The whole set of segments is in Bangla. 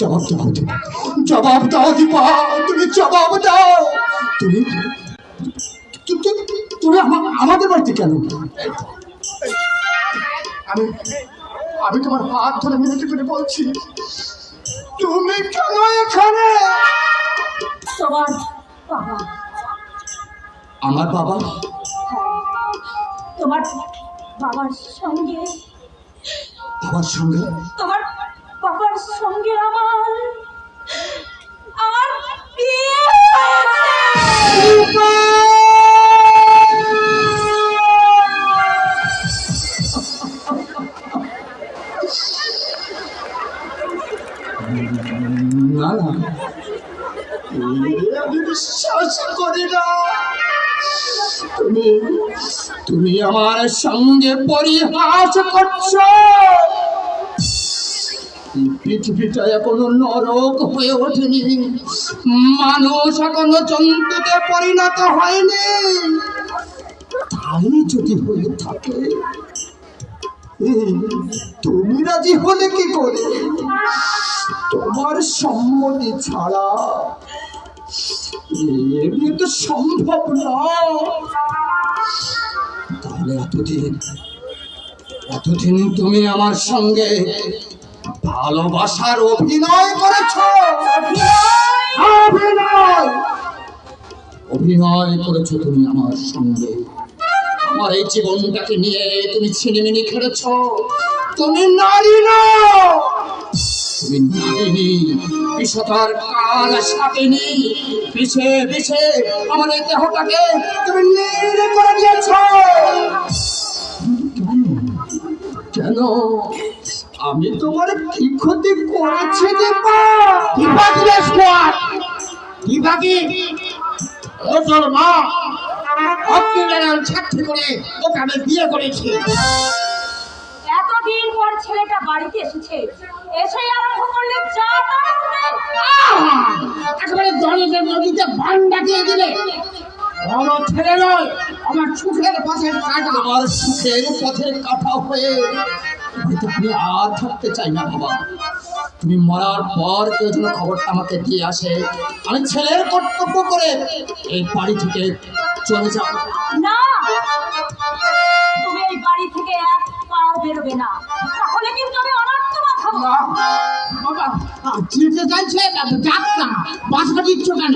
জবাব দাও দীপা জবাব দাও দীপা তুমি জবাব দাও। তুমি তু- তু- তুমি আমাদের বাড়িতে কেন? আমি আমি তোমার হাত ধরে মিনতি করে বলছি তুমি কেন এখানে? তোমার আমার বাবা? তোমার বাবার সঙ্গে? বাবার সঙ্গে? তোমার বাবার সঙ্গে আমার না তুমি আমার সঙ্গে পরিহাস করছ। পৃথিবীটা এখনও নরক হয়ে ওঠেনি। মানুষ এখনও জন্তুতে পরিণত হয়নি। তাই যদি হয়ে থাকে, তুমি রাজি হলে কি করে? তোমার সম্মতি ছাড়া এ বিয়ে তো সম্ভব না। তাহলে এতদিন এতদিন তুমি আমার সঙ্গে ভালোবাসার অভিনয় করেছ? অভিনয়! অভিনয় করেছ তুমি আমার সঙ্গে। আমার এই জীবনটাকে নিয়ে তুমি ছিনিমিনি খেলেছ। তুমি নারী না তুমি নাগিনী বিষতার কাল সাপিনী পিছে পিছে আমার এই দেহটাকে তুমি নীল করে দিয়েছ। আমি তোমার কি ক্ষতি করেছি দীপা কি দীপা কি ও তোর মা অত্যাচার সাক্ষী করে ওকে আমি বিয়ে করেছি। এতদিন পর ছেলেটা বাড়িতে এসেছে। এসে আরম্ভ করলে যা তা করতে। আহ! একেবারে দলের নদীতে দিলে। বড় ছেলে নয় আমার সুখের পথের কাটা। সুখের পথের কাটা হয়ে হয়তো আমি আর থাকতে চাই না বাবা। তুমি মরার পর কেউ যেন খবরটা আমাকে দিয়ে আসে। আমি ছেলের কর্তব্য করে এই বাড়ি থেকে চলে যাব। না! তুমি এই বাড়ি থেকে এক পাও বেরোবে না। তাহলে কিন্তু আমি অনর্থ মাথাবো বাবা চিনতে চাইছে না। বাসা দিচ্ছ কেন?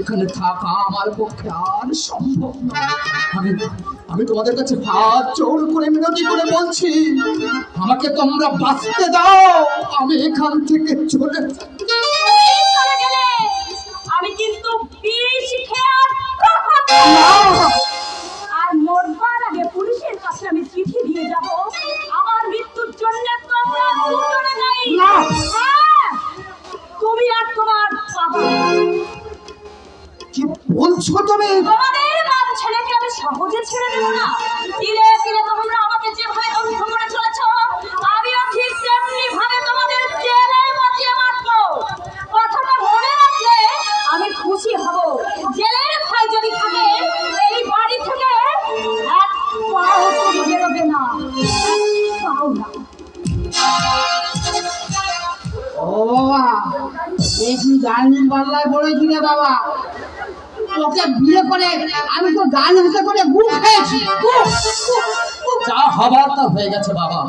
এখানে থাকা আমার পক্ষে আর সম্ভব আমি আমি তোমাদের কাছে হাত জোর করে মিনতি করে বলছি, আমাকে তোমরা বাঁচতে দাও। আমি এখান থেকে চলে যাই। হয়ে গেছে বাবা।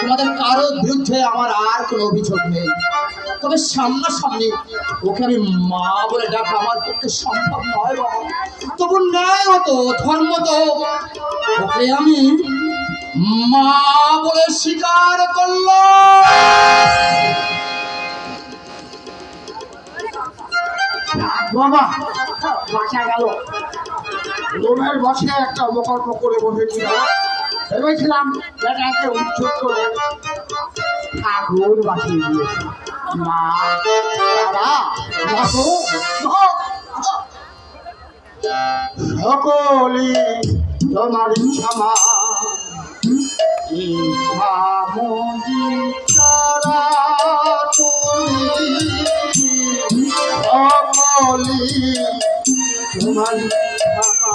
তোমাদের কারোর বিরুদ্ধে আমার আর কোনো অভিযোগ নেই। তবে সামনাসামনি ওকে আমি মা বলে ডাকা আমার পক্ষে সম্ভব নয় বাবা। তবু ন্যায় হতো ধর্ম তো ওকে আমি মা বলে স্বীকার করলাম। বাবা, বাঁচা গেল। লোমের বসে একটা প্রকল্প করে বসেছিল ভেবেছিলাম বেটাকে উচ্ছুক করে ঠাকুর বাঁচিয়ে দিয়েছে। মা সকলে তোমার ক্ষমা ইচ্ছা সকলে তোমার ক্ষমা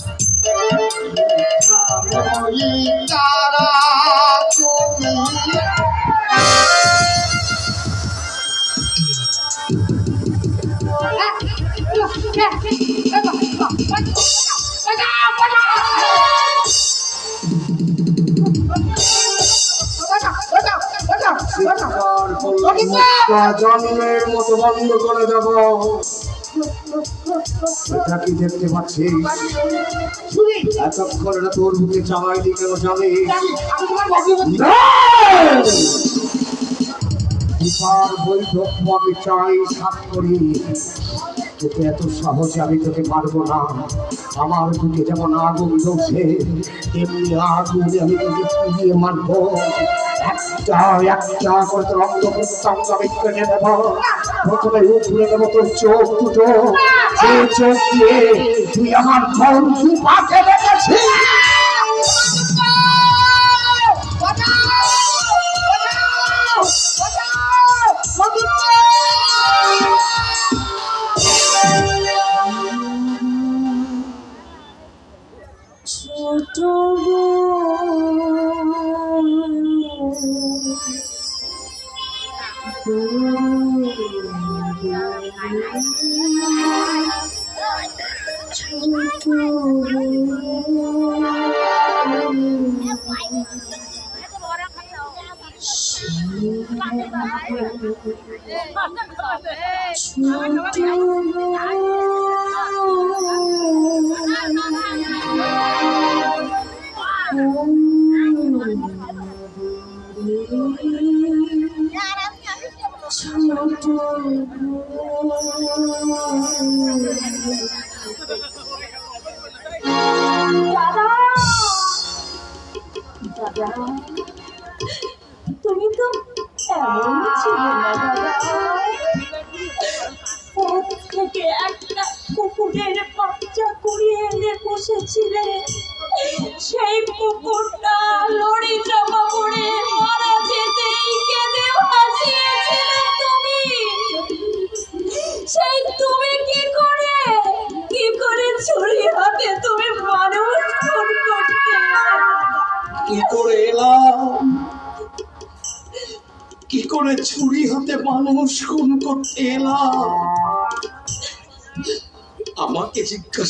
জন্মের মতো বন্ধ করে দেব। এটা কি দেখতে পাচ্ছিস? এতক্ষণ এটা তোর বুকে চালাইনি কেন যাবে? বৈঠক আমি চাই সাত করি। তোকে এত সহজে আমি তোকে পারব না। আমার বুকে যেমন আগুন জ্বলছে, তেমনি আগুনে আমি তোকে পুড়িয়ে মারবো। একটা একটা করে তোর রক্ত আমি কেটে দেবো। প্রথমে দেবো তোর চোখ দুটো। চোখ দিয়ে তুই আমার ধর্ম পাখে দেখেছিস? দাদা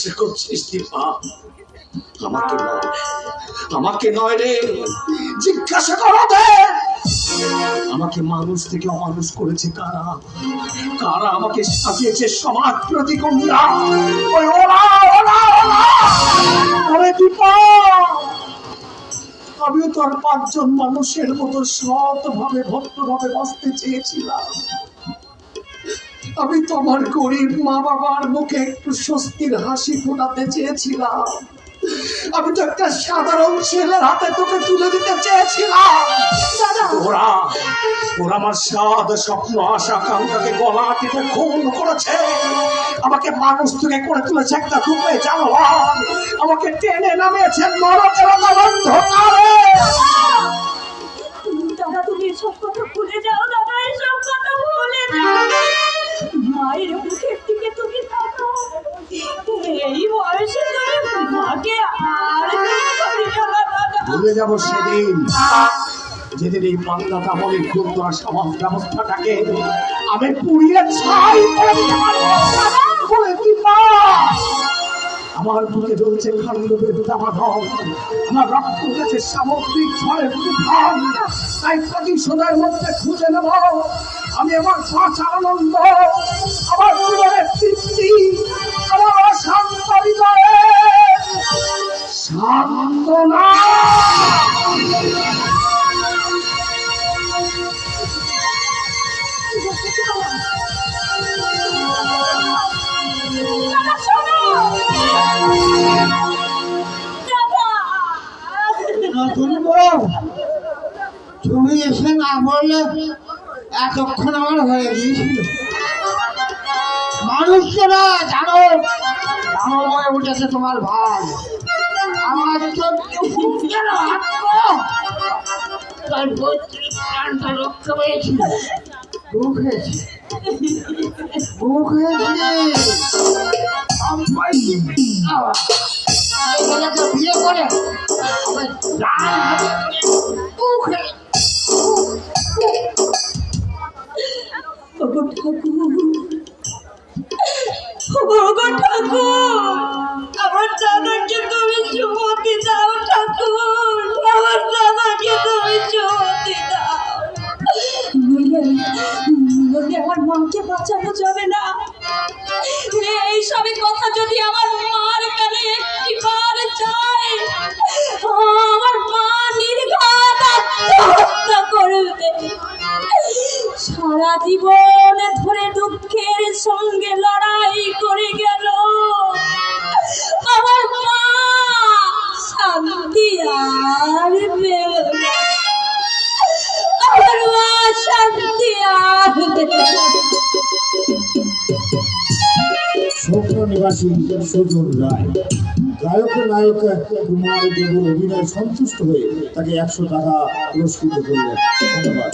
করছিস দীপা আমাকে নয়। আমাকে নয় রে, জিজ্ঞাসা করো আমাকে মানুষ থেকে অমানুষ করেছে কারা? কারা আমাকে সাজিয়েছে সমাজ প্রতিকূলরা ওই ওরা ওরা ওরা! দীপা আমিও তো আর পাঁচজন মানুষের মতো সৎভাবে, ভদ্রভাবে বাঁচতে চেয়েছিলাম। আমি তোমার গরিব মা বাবার মুখে একটু স্বস্তির হাসি ফোটাতে চেয়েছিলাম। আমি তো একটা সাধারণ ছেলের হাতে তোকে তুলে দিতে চেয়েছিলাম। ওরা ওরা আমার স্বাদ স্বপ্ন আশা কাঙ্ক্ষাকে গলা টিপে খুন করেছে। আমাকে মানুষ থেকে করে তুলেছে একটা রূপে জানোয়ার আমাকে টেনে নামিয়েছে নরকের অন্ধকারে। দাদা তুমি এসব কথা ভুলে যাও দাদা এসব কথা ভুলে যাও। ভুলে যাব সেদিন। যেদিন এই বাংলাটা মনে গুরুতর সমাজ ব্যবস্থাটাকে আমি পুড়িয়ে ছাই? আমার বুকে জ্বলছে খান্ডবের দামাধম আমার রক্ত উঠেছে সামগ্রিক ঝড়ের তুফান তাই প্রতিশোধের মধ্যে খুঁজে নেব। আমি আমার ভাষার আনন্দ আমার জীবনের তৃপ্তি আমার শান্ত হৃদয়ে। সান্ত্বনা। তুমি এসে না বললে এতক্ষণ আমার হয়ে গিয়েছিল। মানুষকে না জানো জানো হয়ে উঠেছে তোমার ভাই। আমার হয়েছে। হয়েছে। বিয়ে করে। আমার ওগো ঠাকুর ঠাকুর আমার দাদাকে তুমি সুমতি দাও ঠাকুর আমার দাদাকে তুমি সুমতি দাও আমার মাকে বাঁচানো যাবে না এই সবই কথা যদি আমার মার কানে একটিবার যায় আমার মা নির্ঘাত আত্মহত্যা করবে সারা জীবন সঙ্গে লড়াই করে গেল। আমার মা শান্তি আর আমার মা শান্তি আর স্বপ্ন নিবাসী সজল রায়, গায়ক নায়ক কুমার দেবর অভিনয় সন্তুষ্ট হয়ে তাকে একশো টাকা পুরস্কৃত করলেন। ধন্যবাদ।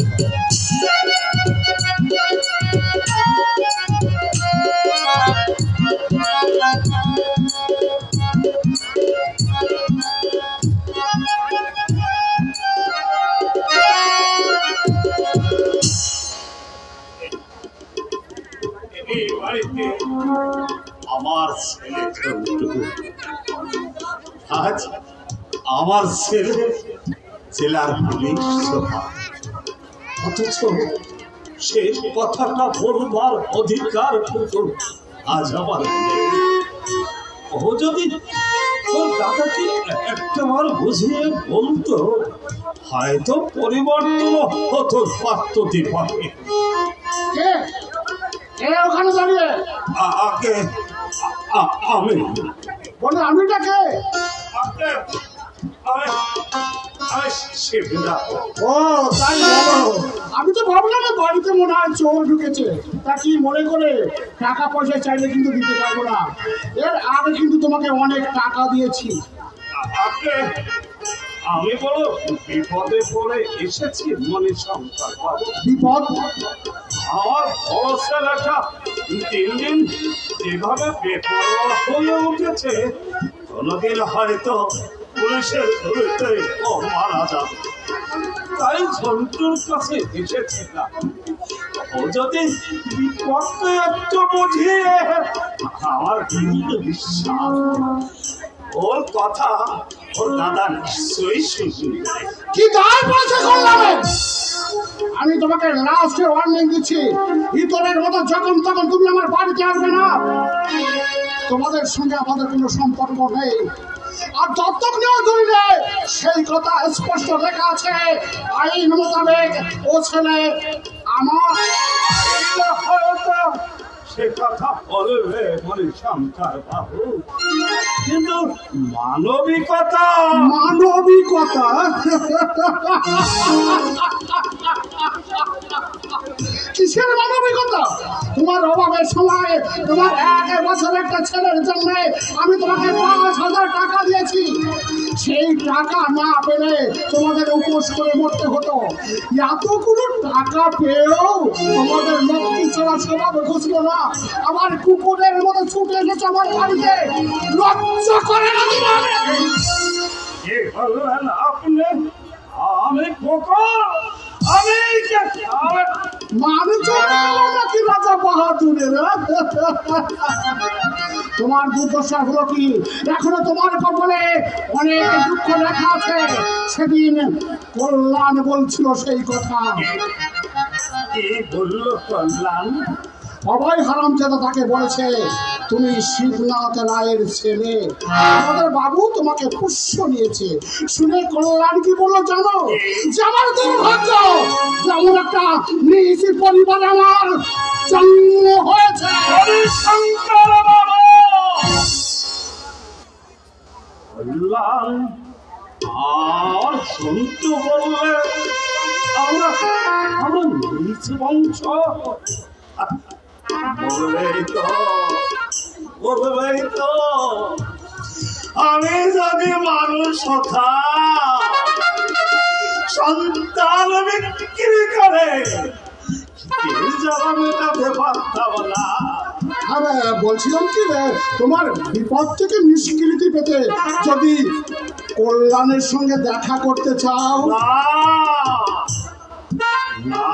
আমার ছেলে জেলার পুলিশ সুপার। অথচ সে কথাটা বলবার অধিকার আজ আমার। ও যদি ওর দাদাকে একটাবার বুঝিয়ে বলতো হয়তো পরিবর্তন হতো পারত দীপকে ওখানে দাঁড়িয়ে? আমি। বলে আমিটা ও তাই বলো আমি তো ভাবলাম না বাড়িতে মনে হয় চোর ঢুকেছে। তা কি মনে করে টাকা পয়সা চাইলে কিন্তু দিতে পারব না? এর আগে কিন্তু তোমাকে অনেক টাকা দিয়েছি। আমি বলো বিপদে পড়ে এসেছি মনে শঙ্কর বাবু বিপদ? আমার বড় ছেলেটা দিন দিন যেভাবে বেপরোয়া হয়ে উঠেছে কোনোদিন হয়তো পুলিশের ধরতে ও তাই ঝন্টুর কাছে এসেছিলাম ও যদি বুঝিয়ে, আমার কিন্তু বিশ্বাস ওর কথা ওর দাদা নিশ্চয়ই শুনবে। কি দায় পয়সা করলাম? আমি তোমাকে লাস্টে ওয়ার্নিং দিচ্ছি। ভিতরের মতো যখন তখন তুমি আমার বাড়িতে আসবে না। তোমাদের সঙ্গে আমাদের কোনো সম্পর্ক নেই। আর দত্তক নেওয়া সেই কথা স্পষ্ট লেখা আছে। আইন মোতাবেক ও ছেলে আমার সে কথা বলবে মনে শঙ্কর বাবু। কিন্তু মানবিকতা মানবিকতা? কিসের মানবিকতা? তোমার অভাবের সময়, তোমার এক বছর একটা ছেলের জন্য আমি তোমাকে পাঁচ হাজার টাকা দিয়েছি। সেই টাকা না পেলে তোমাদের উপোস করে মরতে হতো। এতগুলো টাকা পেয়েও তোমাদের লক্ষ্মী চলা স্বভাব ঘুষলো না। আমার কুকুরের মতো ছুটে এসেছে আমার বাড়িতে। লজ্জা করে না আপনি? আমি খোকন আমি তোমার দুর্দশা হলো কি? এখনও তোমার কপালে অনেক দুঃখ লেখা আছে। সেদিন কল্যাণ বলছিল সেই কথা। কল্যাণ? অভয় হারাম যেটা তাকে বলেছে, তুমি শিবনাথ রায়ের ছেলে। আমাদের বাবু তোমাকে পুষ্য নিয়েছে শুনে কল্যাণ কি বলল জানো? যে আমার দুর্ভাগ্য, যেমন একটা নিচি পরিবার আমার জন্ম হয়েছে। আর বললে আমরা আমরা নিজ বংশ? আমি যদি মানুষ সন্তান বিক্রি করে না। আরে বলছিলাম কি রে তোমার বিপদ থেকে নিষ্কৃতি পেতে যদি কল্যাণের সঙ্গে দেখা করতে চাও। না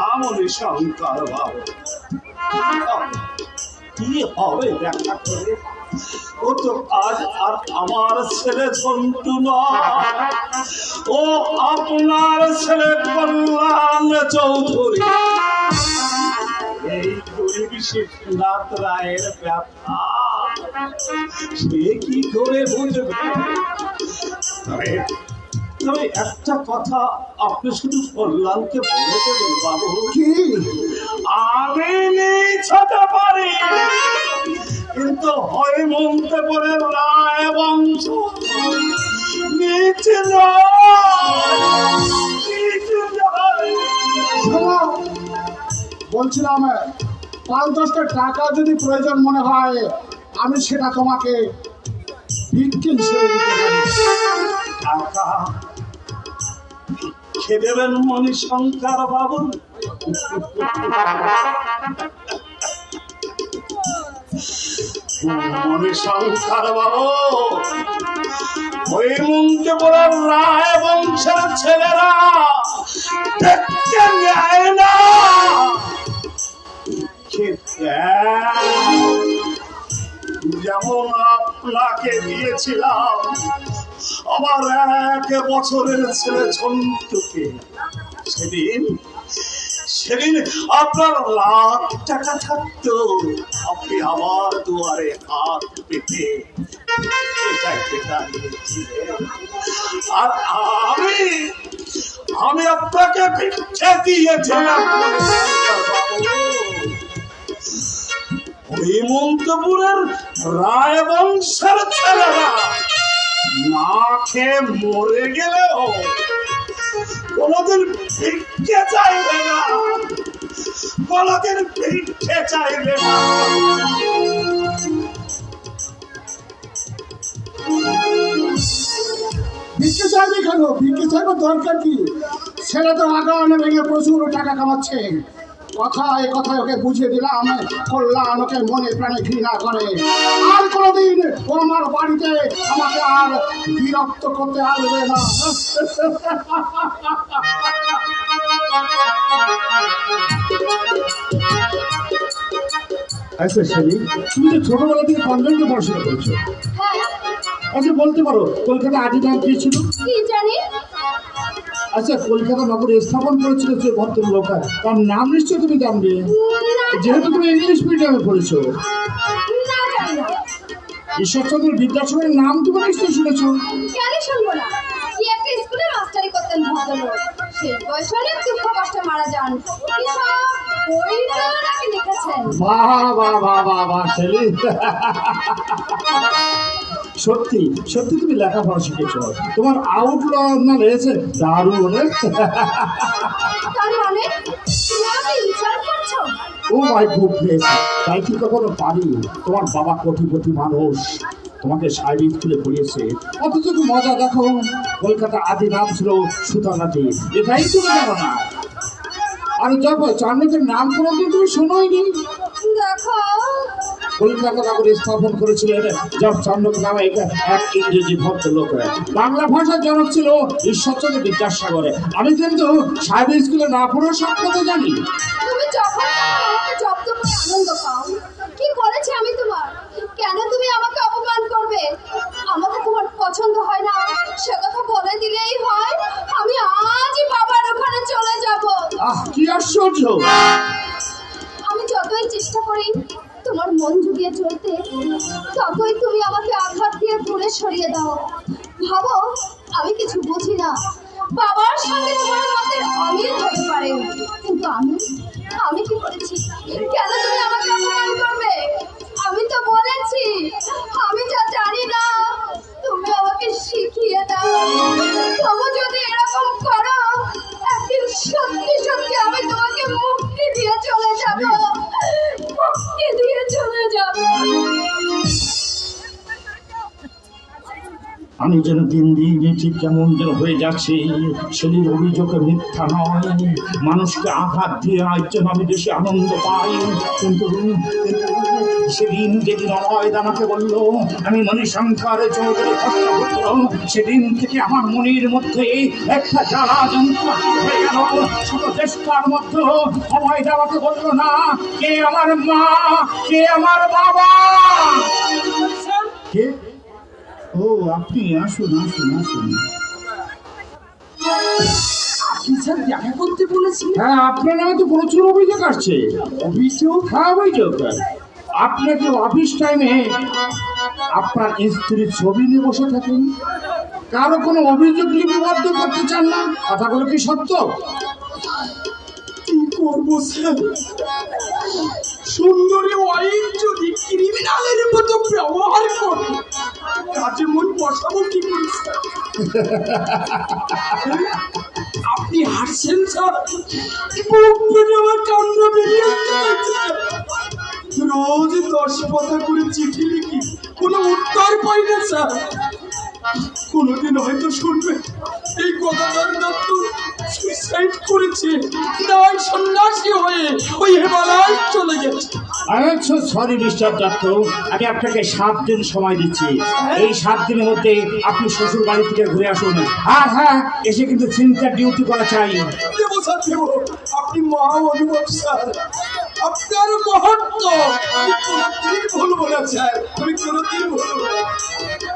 বাবু। ও তো আজ আর আমার ছেলে নয়। ও আপনার ছেলে কল্যাণ চৌধুরী। শিবনাথ রায়ের ব্যথা। সে কি করে বুঝবে? তবে একটা কথা আপনি শুধু কল্যাণকে বলে দেবেন বাবু। কি? আমি নিজ হতে পারি কিন্তু হয় মনতে পড়ে রায় বংশ। নিচ বলছিলাম পাঁচ দশটা টাকা যদি প্রয়োজন মনে হয় আমি সেটা তোমাকে ভিক্ষে হিসেবে দিতে পারি। টাকা ভিক্ষে দেবেন মণিশঙ্কর বাবু। মণিশঙ্কর বাবু, ওই বড় রায় বংশের ছেলেরা দেখতে নেয় না। যেমন আপনাকে দিয়েছিলাম আমার এক বছরের ছেলে ঝন্টুকে সেদিন সেদিন আপনার লাখ টাকা থাকতো। আপনি আমার দুয়ারে হাত পেতে আর আমি আমি আপনাকে ভিক্ষে দিয়েছিলাম। ওই মন্তপুরের রায় বংশের ছেলেরা। না খেয়ে মরে গেলেও কোনদিন ভিক্ষে চাইবে না। কোনদিন ভিক্ষে চাইবে না। ভিক্ষে চাইবে কেন? ভিক্ষে চাইবে দরকার কি? ছেলে তো আগানে ভেঙে প্রচুর টাকা কামাচ্ছে। কথায় কথায় ওকে বুঝিয়ে দিলাম। কল্যাণ ওকে মনে প্রাণে ঘৃণা করে। আর কোনোদিন ও আমার বাড়িতে আমাকে আর বিরক্ত করতে আসবে না। আচ্ছা সেলিম তুমি তো ছোটবেলা থেকে কনভেন্টে পড়াশোনা করছ। হ্যাঁ। আচ্ছা বলতে পারো কলকাতা আদি নাম কি ছিল? কি জানি? আচ্ছা কলকাতা নগরে স্থাপন করেছিল যে ভদ্রলোক তার নাম নিশ্চয়ই তুমি জানবে? যেহেতু তুমি ইংলিশ মিডিয়ামে পড়েছো। ঈশ্বরচন্দ্র বিদ্যাসাগরের নাম তুমি নিশ্চয়ই শুনেছো। কেন শুনব না? কি একটা স্কুলে মাস্টারি করতেন ভদ্রলোক। শেষ বয়সে অনেক দুঃখ কষ্টে মারা যান। কি সব বইটা নাকি লিখেছেন? বাহ বাহ বাহ বাহ বাহ ছেলে। সত্যি সত্যি তুমি লেখাপড়া শিখেছ। তোমার আউটলাইন না রয়েছে দারুণ। মানে ও মাই গুডনেস তাই কি কখনো পারি? তোমার বাবা কোটিপতি মানুষ তোমাকে সাইড স্কুলে পড়িয়েছে অথচ মজা দেখো কলকাতা আদি নাম ছিল সুতানাটি এটাই তুমি জানো না। আর দেখো চান্ডকের নাম কোনোদিন তুমি শোনোইনি? দেখো কলকাতা নগরে স্থাপন করেছিলেন জব চান্ডক নামে এক ইংরেজি ভদ্রলোক বাংলা ভাষার জনক ছিল ঈশ্বরচন্দ্র বিদ্যাসাগরে। আমি কিন্তু সাহেব স্কুলে না পড়ে সব কথা জানি। তুমি যখন জব্দ করে আনন্দ পাও কি করেছি আমি তোমার? কেন তুমি আমাকে অপমান করবে? আমাকে তোমার পছন্দ হয় না। সে কথা বলে দিলেই হয় আমি আজই বাবার ওখানে চলে যাব। আহ কি আশ্চর্য! মন যুগিয়ে চলতে ততই তুমি আমাকে আঘাত দিয়ে দূরে সরিয়ে দাও। ভাবো, আমি কিছু বুঝি না। বাবার সঙ্গে আমার মতে অমিল হতে পারে। কিন্তু আমি আমি কি করেছি? কেন তুমি আমাকে অপমান করবে? আমি তো বলেছি, আমি যা জানি না, তুমি আমাকে শিখিয়ে দাও। তবু যদি এরকম করো, একদিন সত্যি আমি যেন দিন দিন ঠিক কেমন যেন হয়ে যাচ্ছি। সেদিন অভিযোগে মিথ্যা নয়। মানুষকে আঘাত দিয়ে আজ যেন আমি বেশি আনন্দ পাই। কিন্তু সেদিন যেদিন অময়দ আমাকে বলল আমি মণিশঙ্কর চৌধুরী সেদিন থেকে আমার মনের মধ্যে একটা জ্বালা যন্ত্রণা হয়ে গেল। ছোট চেষ্টার মধ্যে অময়দ আমাকে বলল না কে আমার মা কে আমার বাবা? কে? ও আপনি আসুন আসুন আসুন। স্যার দেখা করতে বলেছি? হ্যাঁ আপনার নামে তো প্রচুর অভিযোগ আসছে। অভিযোগ? হ্যাঁ অভিযোগ। আপনাকে অফিস টাইমে আপনার স্ত্রীর ছবি নিয়ে বসে থাকেন কারও কোনো অভিযোগ লিপিবদ্ধ করতে চান না? কথাগুলো কি সত্য? কি করব স্যার? সুন্দরী ওয়াইফ যদি ক্রিমিনালের মতো ব্যবহার করে কাজে মন বসাবো কি করে? আপনি হাসছেন, স্যার বুক ফেটে আমার কান্না বেরিয়ে। রোজ দশ পাতা করে চিঠি লিখি, কোনো উত্তর পাই না, স্যার কোনোদিন হয়তো শুনবে এই গদাধর দত্ত সুইসাইড করেছে। নয় সন্ন্যাসী হয়ে ওই হিমালয় চলে গেছে। আচ্ছা সরি মিস্টার দত্ত আমি আপনাকে সাত দিন সময় দিচ্ছি। এই সাত দিনের মধ্যে আপনি শ্বশুর বাড়ি থেকে ঘুরে আসুন। হ্যাঁ হ্যাঁ এসে কিন্তু চিন্তার ডিউটি করা চাই। দেবো স্যার দেবো আপনি মহা অনুভব স্যার। আপনার মহত্ব। আমি ভুলবো না স্যার আমি কোনোদিন ভুলবো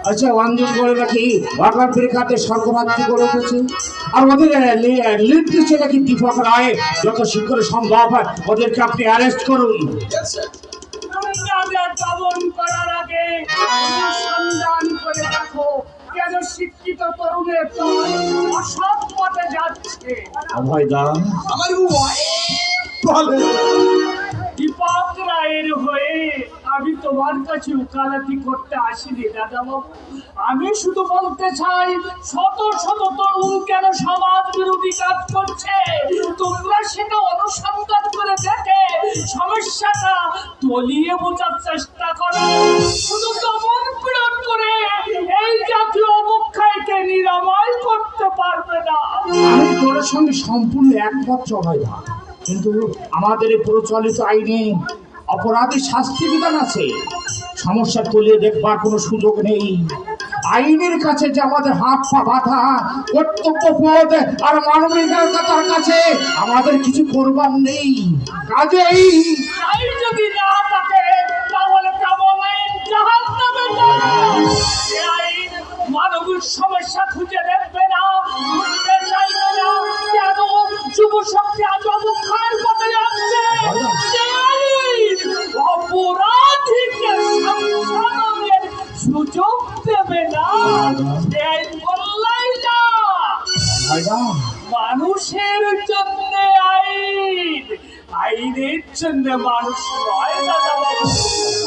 আচ্ছা অঞ্জন করে নাকি ওয়াকার পরীক্ষাতে সর্বরাত্রি করে উঠেছে। আর ওদের লিড দিচ্ছে নাকি দীপক রায় যত শীঘ্র সম্ভব হয় ওদেরকে আপনি অ্যারেস্ট করুন। Yes, sir. গঙ্গাদের দমন করার আগে অনুসন্ধান করে দেখো কেন শিক্ষিত তরুণের অসৎ পথে যাচ্ছে। আমার বলে। রায়ের হয়ে আমি তোমার কাছে উকালাতি করতে আসিনি দাদা বাবু আমি শুধু বলতে চাই, শত শত তরুণ কেন সমাজ বিরোধী কাজ করছে? তোমরা সেটা অনুসন্ধান করে দেখে সমস্যাটা তলিয়ে বোঝার চেষ্টা করো। শুধু দমন পীড়ন করে এই জাতীয় অবক্ষয়কে নিরাময় করতে পারবে না। আমি তোর সঙ্গে সম্পূর্ণ একমত দা কিন্তু আমাদের প্রচলিত আইনে অপরাধী শাস্তি বিধান আছে। সমস্যা তুলিয়ে দেখবার কোনো সুযোগ নেই। আইনের কাছে যে আমাদের হাত পা বাঁধা, কর্তব্য পদ আর মানবিকতার কাছে আমাদের কিছু করবার নেই। কাজেই যদি না থাকে মানবিক সমস্যা খুঁজে দেখবে না যুব শক্তি আজ অবক্ষয়ের জন্য মানুষ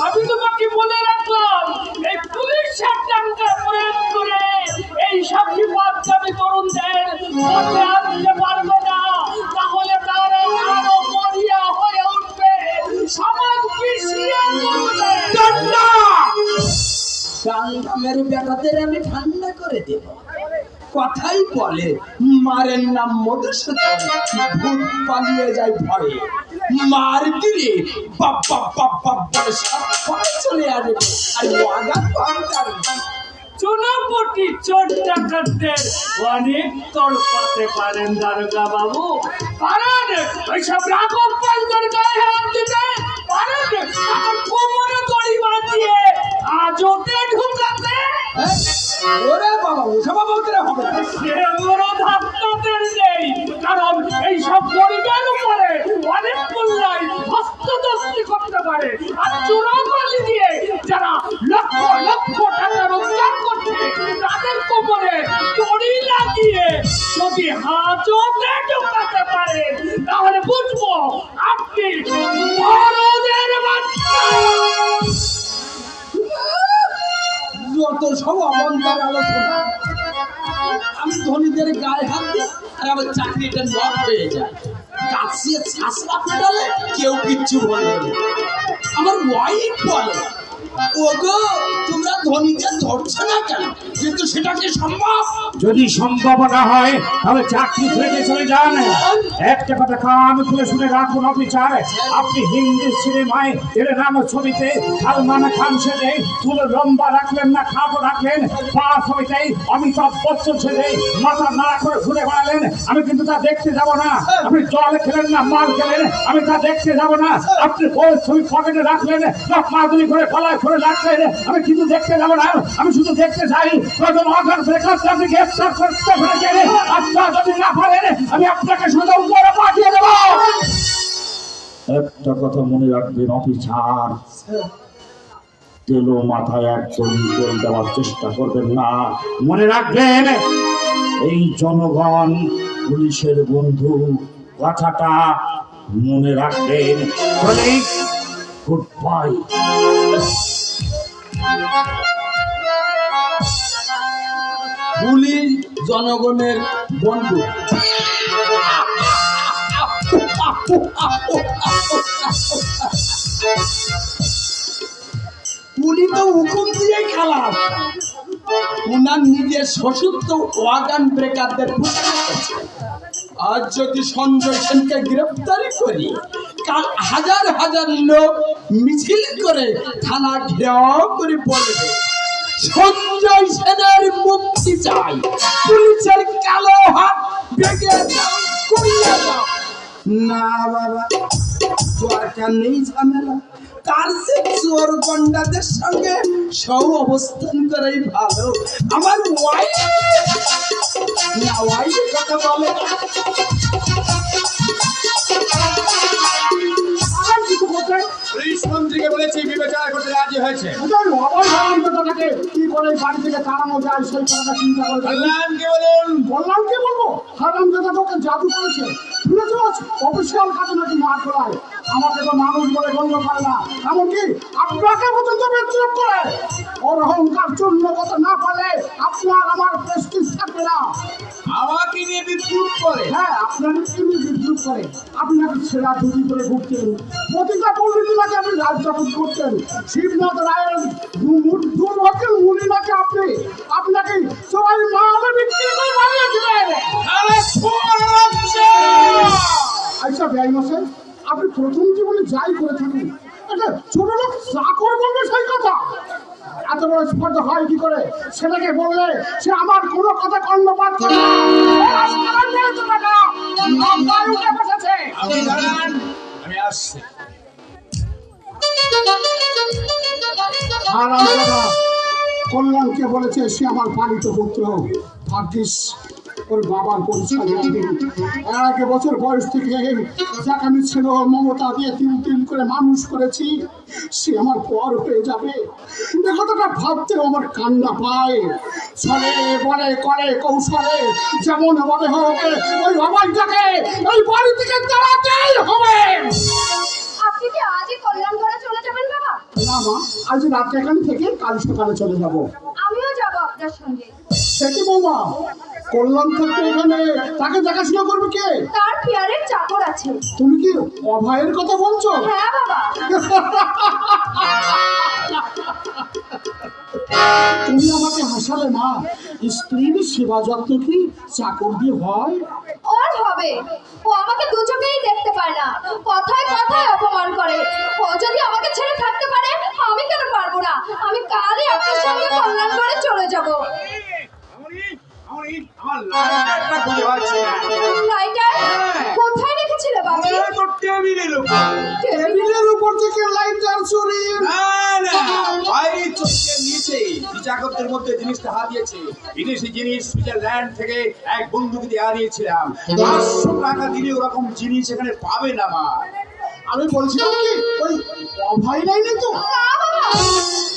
আমি তোমাকে বলে রাখলাম, এই পুলিশের টাকা প্রয়োগ করে এই সব বিপদগামী তরুণদের আনতে পারবে না। তাহলে তারা আরও মরিয়া হয়ে উঠবে। সমাজ পিছিয়ে সংগ্রামের ব্যাপাদের আমি ঠান্ডা করে দেব। কথাই বলে মারের নাম মধুসূদন। ভূত পালিয়ে যায় ভয়ে। মার দিলে বাপ্পা বাপ্পা বলে সব চলে আসবে আর ওয়াগা পান্তার চুনাপটি চোর ডাকাতদের অনেক তড়পাতে পারেন দারোগা বাবু। পারেন ওইসব রাঘব পালদের গায়ে হাত দিতে পারেন আমার কোমরে দড়ি বাঁধিয়ে আজতে ঢুকাতে? কারণ এই সব গরিবের উপরে অনেক মূল্যায় হস্তদস্তি করতে পারে। আর দিয়ে যারা লক্ষ লক্ষ টাকা রোজগার করছে, তাদের কোমরে দড়ি লাগিয়ে যদি হাজতে ঢুকাতে পারে, তাহলে বুঝব আপনি বড়দের বাচ্চা। আমি ধনীদের গায়ে হাত দিই, আর আমার চাকরিটা নট পেয়ে যায়। কাছে ছাসরা পেটালে কেউ কিচ্ছু বলবে না। আমার ওয়াইফ বলে, ওগো তোমরা ধনীদের ধরছে না কেন? কিন্তু সেটা কি সম্ভব? যদি সম্ভব না হয়, তাহলে চাকরি ছেড়ে চলে যান। একটা কথা খুলে শুনে রাখুন আপনি হিন্দি সিনেমায় তেরে নাম ছবিতে সালমান খান সেজে চুল লম্বা রাখলেন না, খাটো রাখলেন। পা ছবিতে অমিতাভ বচ্চন সেজে মাথা নাড়া করে ঘুরে বেড়ালেন। আমি কিন্তু তা দেখতে যাব না। আপনি জল খেলেন না, মাল খেলেন। আমি তা দেখতে যাব না। আপনি বই ছবি পকেটে রাখলেন, না মাদুরি করে গলায় করে রাখলেন। আমি কিন্তু দেখতে যাব না। আমি শুধু দেখতে চাই প্রথম অঘর বেকার আপনি গ্রেফতার করতে পেরেছেন আপনার যদি না পারেন আমি আপনাকে শুধু উপরে পাঠিয়ে দেবো। একটা কথা মনে রাখবেন অফিসার। তেলো মাথায় একদম তেল দেওয়ার চেষ্টা করবেন না। মনে রাখবেন এই জনগণ পুলিশের বন্ধু কথাটা মনে রাখবেন। গুড বাই পুলিশ জনগণের বন্ধু উনি তো হুকুম দিয়ে খেলা উনার নিজের শ্বশুর তো ওয়াগান ব্রেকারদের। আজ যদি সঞ্জয় সেনকে গ্রেফতারি করি হাজার হাজার লোক মিছিল করে থানা ঘেরাও করে বলবে সঞ্জয় সেনের মুক্তি চাই। পুলিশের কালো হাত বেগে দাও না বাবা, দরকার নেই ঝামেলা। তার সে চোর গন্ডাদের সঙ্গে সব অবস্থান করাই ভালো। আমার ওয়াইফ না ওয়াইফ কথা বলে। হয়েছে? কি করে বাড়ি থেকে তাড়ানো যায় সেই কথাটা চিন্তা করে কল্যাণকে বলুন? বললাম কি বলব? হারাম দাদা তোকে জাদু করেছে। শুনেছ? অফিসিয়াল কাজে নাকি মার করায় আমাকে তো মানুষ বলে গণ্য করে না। এমনকি আপনাকে পর্যন্ত বিদ্রুপ করে। ওর অহংকার চূর্ণ করতে না পারলে আপনার আমার প্রেস্টিজ থাকবে না? আমাকে নিয়ে বিদ্যুৎ করে। হ্যাঁ আপনার তিনি বিদ্রুপ করে। আপনি নাকি ছেঁড়া ধুতি করে ঘুরতেন প্রতিটা পল্লীতে নাকি আপনি রাজযাপন করতেন শিবনাথ রায়ের দুর্ভাগ্যের মুনি নাকি আপনি? আপনাকে সবাই মালে বিক্রি করে বানিয়েছিলেন আরে! আচ্ছা ব্যয় মশাই আপনি প্রথম জীবনে যাই করে থাকুন একটা ছোট লোক চাকর বলবে সেই কথা। এত বড় স্পর্ধা হয় কি করে? সেটাকে বললে সে আমার কোনো কথা কর্ণপাত করে আমি আসছি। কল্যাণকে বলেছে সে আমার পালিত পুত্র। ভাগ্যিস ওর বাবার পরিচয় এক বছর বয়স থেকে যাকে আমি ছিল মমতা দিয়ে তিল তিল করে মানুষ করেছি সে আমার পর হয়ে যাবে। এ কথাটা ভাবতেও আমার কান্না পায়। ছলে বলে করে কৌশলে যেমন হবে হোক ওই বাবাইটাকে ওই বাড়ি থেকে তাড়াতেই হবে। আপনি কি আজই কল্যাণ করে চলে যাবেন বাবা? না মা আজ রাত্রে এখানে থেকে কাল সকালে চলে যাব। যাব আপনার সঙ্গে। সে কি বৌমা কল্যাণ থাকতে এখানে তাকে দেখাশোনা করবে কে? তার পিয়ারের চাকর আছে। তুমি কি অভয়ের কথা বলছো? হ্যাঁ বাবা। তুমি আমাকে হাসালে মা স্ত্রীর সেবা যত্ন কি চাকর দিয়ে হয়? ওর হবে। ও আমাকে দু চোখেই দেখতে পায় না। কথায় কথায় অপমান করে। ও যদি আমাকে ছেড়ে থাকতে পারে কেন পারব না। আমি কালই আপনার সঙ্গে কল্যাণ করে চলে যাব। লাইটার কোথায় রেখেছিলে বাবু তো টেবিলের উপর। টেবিলের উপর থেকে লাইটার চুরি না, না, বাইরে চোখের নিচে বিচারকদের মধ্যে জিনিসটা হারিয়েছে বিদেশি জিনিস সুইজারল্যান্ড থেকে এক বন্ধুকে দিয়ে হারিয়েছিলাম পাঁচশো টাকা দিলে ওরকম জিনিস এখানে পাবে না মা। আমি বলছিলাম কি ওই অভয় নাই তো না বাবা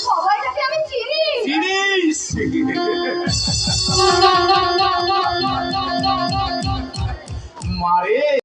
সবাইটাকে আমি চিনি। জিনিস মারে।